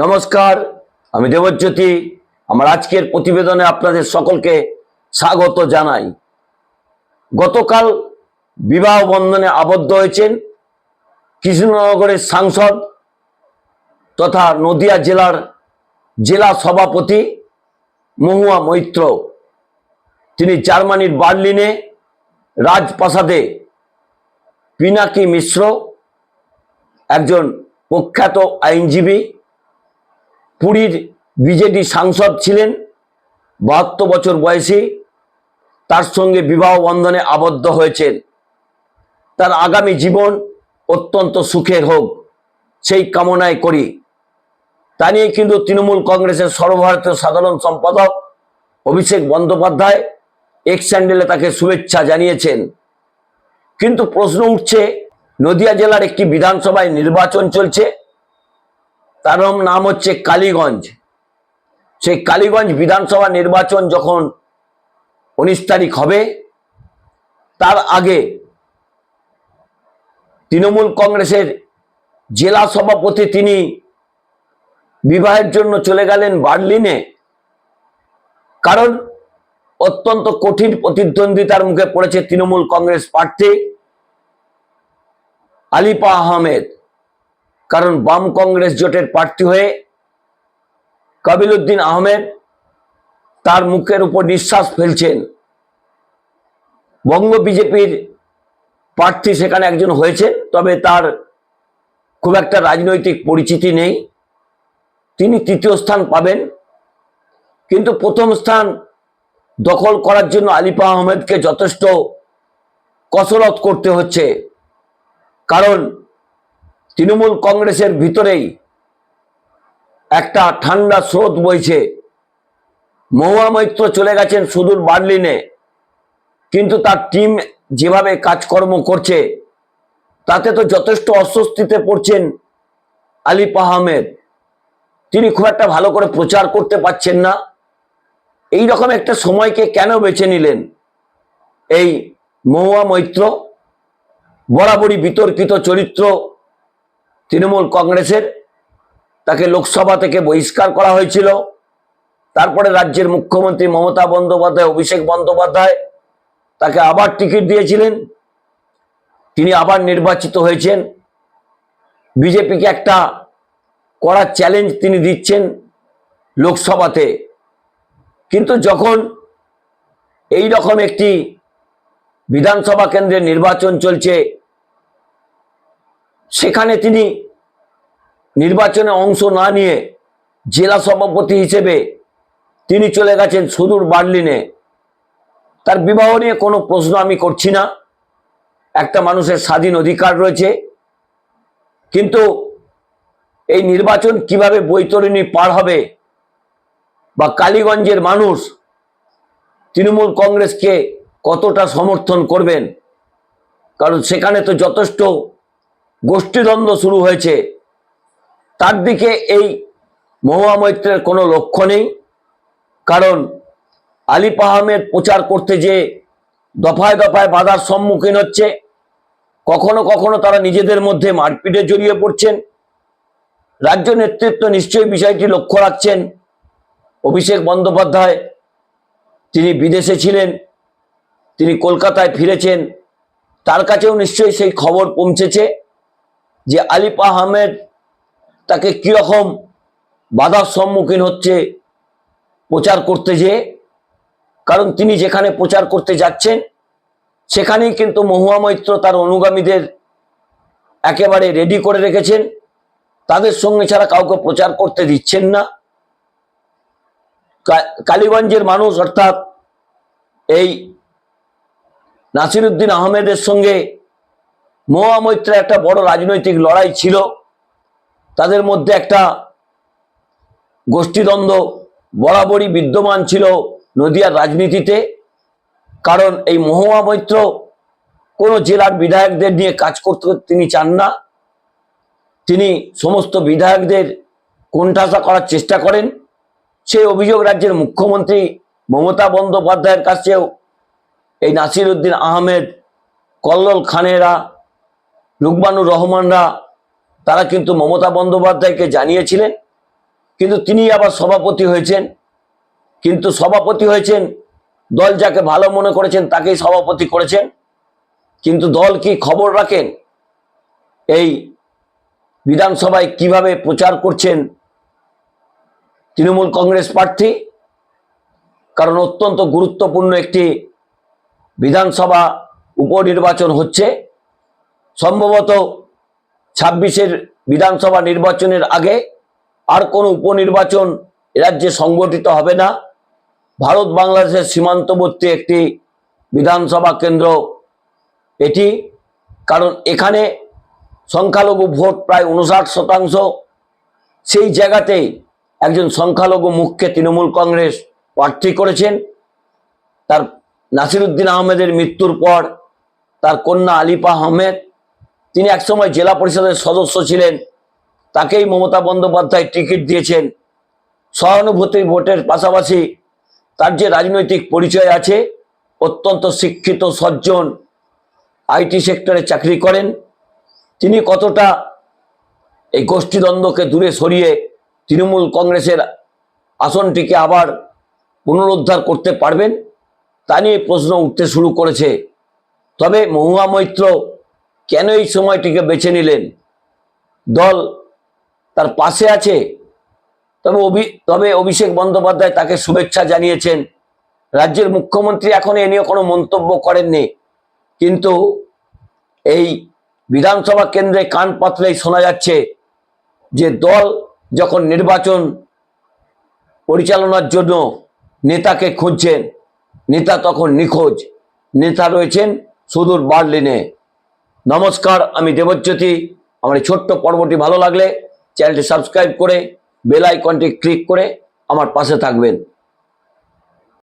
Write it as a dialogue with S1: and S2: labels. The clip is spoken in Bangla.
S1: নমস্কার, আমি দেবজ্যোতি। আমার আজকের প্রতিবেদনে আপনাদের সকলকে স্বাগত জানাই। গতকাল বিবাহ বন্ধনে আবদ্ধ হয়েছেন কৃষ্ণনগরের সাংসদ তথা নদিয়া জেলার জেলা সভাপতি মহুয়া মৈত্র। তিনি জার্মানির বার্লিনে রাজপ্রাসাদে পিনাকি মিশ্র, একজন প্রখ্যাত আইনজীবী পুরীর বিজেডি সাংসদ ছিলেন, বাহাত্তর বছর বয়সী, তার সঙ্গে বিবাহ বন্ধনে আবদ্ধ হয়েছেন। তার আগামী জীবন অত্যন্ত সুখের হোক, সেই কামনায় করি। তা নিয়ে কিন্তু তৃণমূল কংগ্রেসের সর্বভারতীয় সাধারণ সম্পাদক অভিষেক বন্দ্যোপাধ্যায় এক্স স্যান্ডেলে তাকে শুভেচ্ছা জানিয়েছেন। কিন্তু প্রশ্ন উঠছে, নদিয়া জেলার একটি বিধানসভায় নির্বাচন চলছে তার নাম হচ্ছে কালীগঞ্জ। সেই কালীগঞ্জ বিধানসভা নির্বাচন যখন উনিশ তারিখ হবে, তার আগে তৃণমূল কংগ্রেসের জেলা সভাপতি তিনি বিবাহের জন্য চলে গেলেন বার্লিনে। কারণ অত্যন্ত কঠিন প্রতিদ্বন্দ্বিতার মুখে পড়েছে তৃণমূল কংগ্রেস প্রার্থী আলিপা আহমেদ। কারণ বাম কংগ্রেস জোটের প্রার্থী হয়ে কাবিলউদ্দিন আহমেদ তার মুখের উপর নিঃশ্বাস ফেলছেন। বঙ্গ বিজেপির প্রার্থী সেখানে একজন হয়েছে, তবে তার খুব একটা রাজনৈতিক পরিচিতি নেই। তিনি তৃতীয় স্থান পাবেন, কিন্তু প্রথম স্থান দখল করার জন্য আলিপা আহমেদকে যথেষ্ট কসরত করতে হচ্ছে। কারণ তৃণমূল কংগ্রেসের ভিতরেই একটা ঠান্ডা স্রোত বইছে। মহুয়া মৈত্র চলে গেছেন সুদূর বার্লিনে। কিন্তু তার টিম যেভাবে কাজকর্ম করছে, তাতে তো যথেষ্ট অস্বস্তিতে পড়ছেন আলিপ আহমেদ। তিনি খুব একটা ভালো করে প্রচার করতে পারছেন না। এই রকম একটা সময়কে কেন বেছে নিলেন এই মহুয়া মৈত্র? বরাবরই বিতর্কিত চরিত্র তৃণমূল কংগ্রেসের, তাকে লোকসভা থেকে বহিষ্কার করা হয়েছিল। তারপরে রাজ্যের মুখ্যমন্ত্রী মমতা বন্দ্যোপাধ্যায়, অভিষেক বন্দ্যোপাধ্যায় তাকে আবার টিকিট দিয়েছিলেন। তিনি আবার নির্বাচিত হয়েছেন। বিজেপিকে একটা কড়া চ্যালেঞ্জ তিনি দিচ্ছেন লোকসভাতে। কিন্তু যখন এই রকম একটি বিধানসভা কেন্দ্রের নির্বাচন চলছে সেখানে তিনি নির্বাচনে অংশ না নিয়ে জেলা সভাপতি হিসেবে তিনি চলে গেছেন সুদূর বার্লিনে। তার বিবাহ নিয়ে কোনো প্রশ্ন আমি করছি না। একটা মানুষের স্বাধীন অধিকার রয়েছে। কিন্তু এই নির্বাচন কীভাবে বৈতরণী পার হবে বা কালীগঞ্জের মানুষ তৃণমূল কংগ্রেসকে কতটা সমর্থন করবেন? কারণ সেখানে তো যথেষ্ট গোষ্ঠীদ্বন্দ্ব শুরু হয়েছে। তার দিকে এই মহুয়া মৈত্রের কোনো লক্ষ্য নেই। কারণ আলিপ আহমেদ প্রচার করতে যে দফায় দফায় বাধার সম্মুখীন হচ্ছে, কখনো কখনো তারা নিজেদের মধ্যে মারপিটে জড়িয়ে পড়ছেন। রাজ্য নেতৃত্ব নিশ্চয়ই বিষয়টি লক্ষ্য রাখছেন। অভিষেক বন্দ্যোপাধ্যায়, তিনি বিদেশে ছিলেন, তিনি কলকাতায় ফিরেছেন, তার কাছেও নিশ্চয়ই সেই খবর পৌঁছেছে। যে আলিপ আহমেদ তাকে কীরকম বাধার সম্মুখীন হচ্ছে প্রচার করতে যেয়ে কারণ তিনি যেখানে প্রচার করতে যাচ্ছেন, সেখানেই কিন্তু মহুয়া মৈত্র তার অনুগামীদের একেবারে রেডি করে রেখেছেন। তাদের সঙ্গে ছাড়া কাউকে প্রচার করতে দিচ্ছেন না। কালীগঞ্জের মানুষ অর্থাৎ এই নাসিরুদ্দিন আহমেদের সঙ্গে মহুয়া মৈত্রের একটা বড় রাজনৈতিক লড়াই ছিল। তাদের মধ্যে একটা গোষ্ঠীদ্বন্দ্ব বরাবরই বিদ্যমান ছিল নদিয়ার রাজনীতিতে। কারণ এই মহুয়া মৈত্র কোনো জেলার বিধায়কদের নিয়ে কাজ করতে তিনি চান না। তিনি সমস্ত বিধায়কদের কোণঠাসা করার চেষ্টা করেন। সেই অভিযোগ রাজ্যের মুখ্যমন্ত্রী মমতা বন্দ্যোপাধ্যায়ের কাছেও এই নাসির উদ্দিন আহমেদ, কল্লোল খানেরা লুকমানুর রহমানরা, তারা কিন্তু মমতা বন্দ্যোপাধ্যায়কে জানিয়েছিলেন, কিন্তু তিনি আবার সভাপতি হয়েছেন। কিন্তু সভাপতি হয়েছেন, দল যাকে ভালো মনে করেছেন তাকেই সভাপতি করেছেন। কিন্তু দল কি খবর রাখেন? এই বিধানসভায় কীভাবে প্রচার করছেন তৃণমূল কংগ্রেস প্রার্থী? কারণ অত্যন্ত গুরুত্বপূর্ণ একটি বিধানসভা উপনির্বাচন হচ্ছে। সম্ভবত ছাব্বিশের বিধানসভা নির্বাচনের আগে আর কোনো উপনির্বাচন রাজ্যে সংগঠিত হবে না। ভারত বাংলাদেশের সীমান্তবর্তী একটি বিধানসভা কেন্দ্র এটি, কারণ এখানে সংখ্যালঘু ভোট প্রায় উনষাট শতাংশ। সেই জায়গাতেই একজন সংখ্যালঘু মুখকে তৃণমূল কংগ্রেস প্রার্থী করেছেন। তার নাসিরুদ্দিন আহমেদের মৃত্যুর পর তার কন্যা আলিফা আহমেদ তিনি একসময় জেলা পরিষদের সদস্য ছিলেন। তাকেই মমতা বন্দ্যোপাধ্যায় টিকিট দিয়েছেন। সহানুভূতি ভোটের পাশাপাশি তার যে রাজনৈতিক পরিচয় আছে, অত্যন্ত শিক্ষিত সজ্জন আইটি সেক্টরে চাকরি করেন। তিনি কতটা এই গোষ্ঠীদ্বন্দ্বকে দূরে সরিয়ে তৃণমূল কংগ্রেসের আসনটিকে আবার পুনরুদ্ধার করতে পারবেন, তা নিয়ে প্রশ্ন উঠতে শুরু করেছে। তবে মহুয়া মৈত্র কেন এই সময়টিকে বেছে নিলেন? দল তার পাশে আছে। তবে অভি, তবে অভিষেক বন্দ্যোপাধ্যায় তাকে শুভেচ্ছা জানিয়েছেন। রাজ্যের মুখ্যমন্ত্রী এখন এ নিয়ে কোনো মন্তব্য করেননি। কিন্তু এই বিধানসভা কেন্দ্রে কান পাতলেই শোনা যাচ্ছে যে দল যখন নির্বাচন পরিচালনার জন্য নেতাকে খুঁজছেন, নেতা তখন নিখোঁজ। নেতা রয়েছেন সুদূর বার্লিনে। নমস্কার, আমি দেবজ্যোতি। আমার ছোট্ট পর্বটি ভালো লাগলে চ্যানেলটি সাবস্ক্রাইব করে বেল আইকনটি ক্লিক করে আমার পাশে থাকবেন।